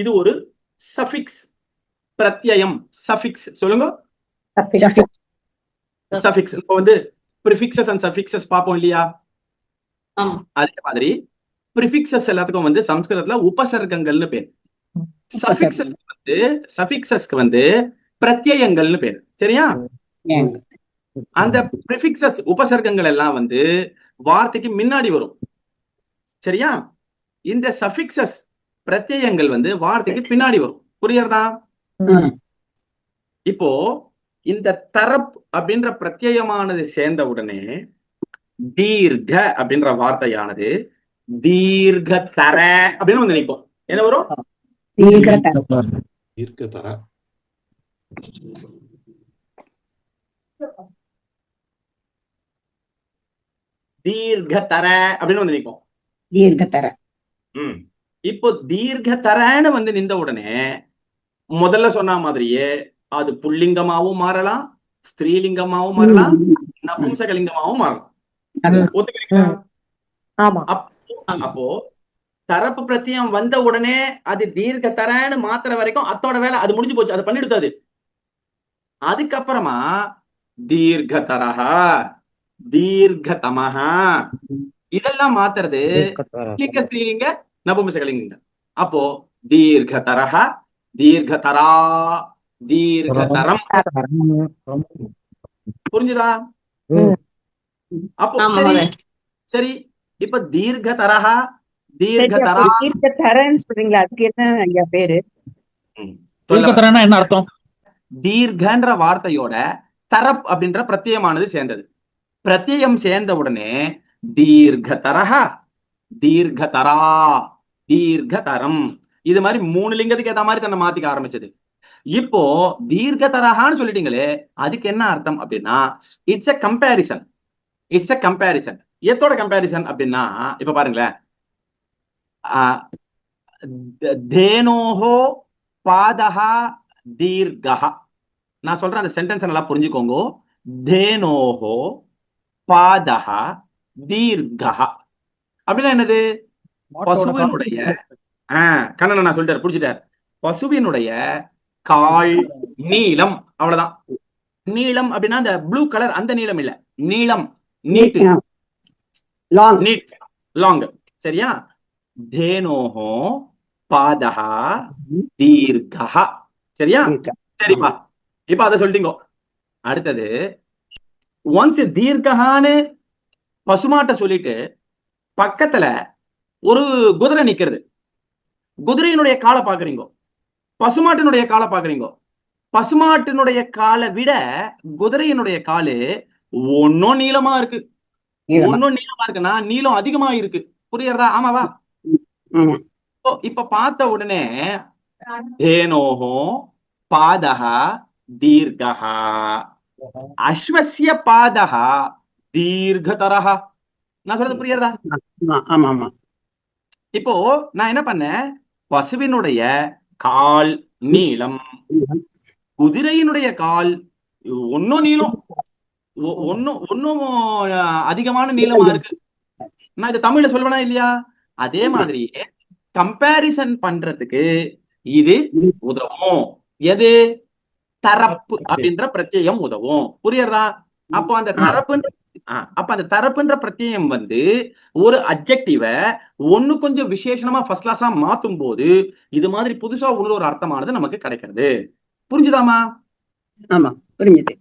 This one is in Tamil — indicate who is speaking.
Speaker 1: இது ஒரு சஃபிக்ஸ் பிரத்யயம். சஃபிக்ஸ் சொல்லுங்க. சஃபிக்ஸ் இப்போ வந்து ப்ரிஃபிக்சஸ் அண்ட் சஃபிக்சஸ் பார்ப்போம் இல்லையா? அதே மாதிரி ப்ரிஃபிக்சஸ் எல்லாத்துக்கும் வந்து சம்ஸ்கிருதத்துல உபசர்க்கங்கள்னு பேர். சஃபிக்சஸ் வந்து சஃபிக்சஸ்க்கு வந்து பிரத்யயங்கள்னு பேர். சரியா? அந்த ப்ரிஃபிக்சஸ் உபசர்க்கங்கள் எல்லாம் வந்து வார்த்தைக்கு முன்னாடி வரும். சரியா? இந்த சஃபிக்சஸ் பிரத்யயங்கள் வந்து வார்த்தைக்கு பின்னாடி வரும். புரியுறதா இப்போ இந்த தரப் அப்படின்ற பிரத்யயமானது சேர்ந்த உடனே தீர்க்க அப்படின்ற வார்த்தையானது தீர்க்க தர அப்படின்னு வந்து நிற்கும் என்ன வரும்?
Speaker 2: இருக்க தர.
Speaker 1: தீர்க்க தர. அப்படின்னு வந்து நிற்கும்
Speaker 3: தீர்க்கத்தர
Speaker 1: ம். இப்போ தீர்க்க தரன்னு வந்து நின்ற உடனே முதல்ல சொன்ன மாதிரியே அது புல்லிங்கமாவும் மாறலாம் ஸ்திரீலிங்கமாவும் மாறலாம் நபும்சகலிங்கமாவும் மாறலாம். அப்போ தரப்பு பிரத்தியம் வந்த உடனே அது தீர்க்க தரன்னு மாத்துற வரைக்கும் அத்தோட வேலை அது முடிஞ்சு போச்சு அது பண்ணிடுத்து அது. அதுக்கப்புறமா தீர்க்க தரஹா தீர்க்க தமஹா இதெல்லாம் மாத்துறது லிங்க ஸ்திரீலிங்க நபும்சகலிங்க அப்போ தீர்க்க தரஹ தீர்க்க தரா தீர்க்க தரம் புரிஞ்சுதா. அப்போ சரி இப்ப தீர்க்க தரஹா தீர்க்க
Speaker 4: சரி,
Speaker 1: தரா
Speaker 4: அப்ப தீர்க்க தரேன்னு சொல்றீங்களா? அதுக்கு என்ன ஐயா பேரு?
Speaker 5: தீர்க்கத்தரனா என்ன அர்த்தம்?
Speaker 1: தீர்க்கன்ற வார்த்தையோட தரப் அப்படின்ற பிரத்யமானது சேர்ந்தது. பிரத்யயம் சேர்ந்த உடனே தீர்க்க தரஹ தீர்க்க தரம் இது மாதிரி மூணு லிங்கத்துக்கு ஏத்த மாதிரி தன்னை மாத்திக்க ஆரம்பிச்சது. இப்போ தீர்க்க தரஹான்னு சொல்லிட்டீங்களே அதுக்கு என்ன அர்த்தம் அப்படின்னா it's a comparison it's a comparison எத்தோட comparison அப்படின்னா இப்ப பாருங்களேன். ஆஹ் தேனோஹோ பாதஹா தீர்கா நான் சொல்றேன் அந்த சென்டென்ஸ் நல்லா புரிஞ்சுக்கோங்க. தேனோஹோ பாதஹ தீர்கா அப்படின்னா என்னது? பசுவினுடைய ஆஹ் கண்ணன் நான் சொல்லிட்டார் புரிஞ்சுட்டார். பசுவினுடைய கால் நீளம் அவ்வளவுதான். நீளம் அப்படின்னா அந்த ப்ளூ கலர் அந்த நீளம் இல்ல. நீளம் நீட்
Speaker 3: லாங்
Speaker 1: நீட் லாங் சரியா? தேனோஹோ பாதஹ தீர்கஹ சரியா? சரிப்பா. இப்ப அதை சொல்லிட்டீங்க. அடுத்தது ஒன்ஸ் தீர்க்கஹான்னு பசுமாட்ட சொல்லிட்டு பக்கத்துல ஒரு குதிரை நிக்கிறது. குதிரையினுடைய காலை பாக்குறீங்க பசுமாட்டினுடைய காலை பாக்குறீங்க பசுமாட்டினுடைய காலை விட குதிரையினுடைய காலு ஒன்னும் நீளமா இருக்கு. ஒன்னும் நீளமா இருக்குன்னா நீளம் அதிகமா இருக்கு. புரியுறதா? ஆமாவா
Speaker 3: ஆமா.
Speaker 1: இப்போ பார்த்த உடனே தேனோஹோ பாதஹ தீர்கஹ. அஸ்வசிய பாதஹ தீர்கதரஹ. நான் சொல்றது புரியுறதா?
Speaker 3: ஆமா ஆமா.
Speaker 1: இப்போ நான் என்ன பண்ணேன்? பசுவினுடைய கால் நீளம் குதிரையினுடைய கால் ஒன்னும் நீளம் ஒன்னும் ஒன்னும் அதிகமான நீளமா இருக்கு. நான் இது தமிழ்ல சொல்லுவேனா இல்லையா? அதே மாதிரி கம்பேரிசன் பண்றதுக்கு இது உதவும். எது? தரப்பு அப்படின்ற பிரத்யயம் உதவும். புரியுறதா? அப்போ அந்த தரப்புன்ற அப்ப அந்த தரப்புன்ற பிரத்யயம் வந்து ஒரு அப்ஜெக்டிவ ஒண்ணு கொஞ்சம் விசேஷமா ஃபர்ஸ்ட் கிளாஸா மாத்தும் போது இது மாதிரி புதுசா உள்ள ஒரு அர்த்தமானது நமக்கு கிடைக்கிறது. புரிஞ்சுதாமா?
Speaker 3: ஆமா புரிஞ்சுது.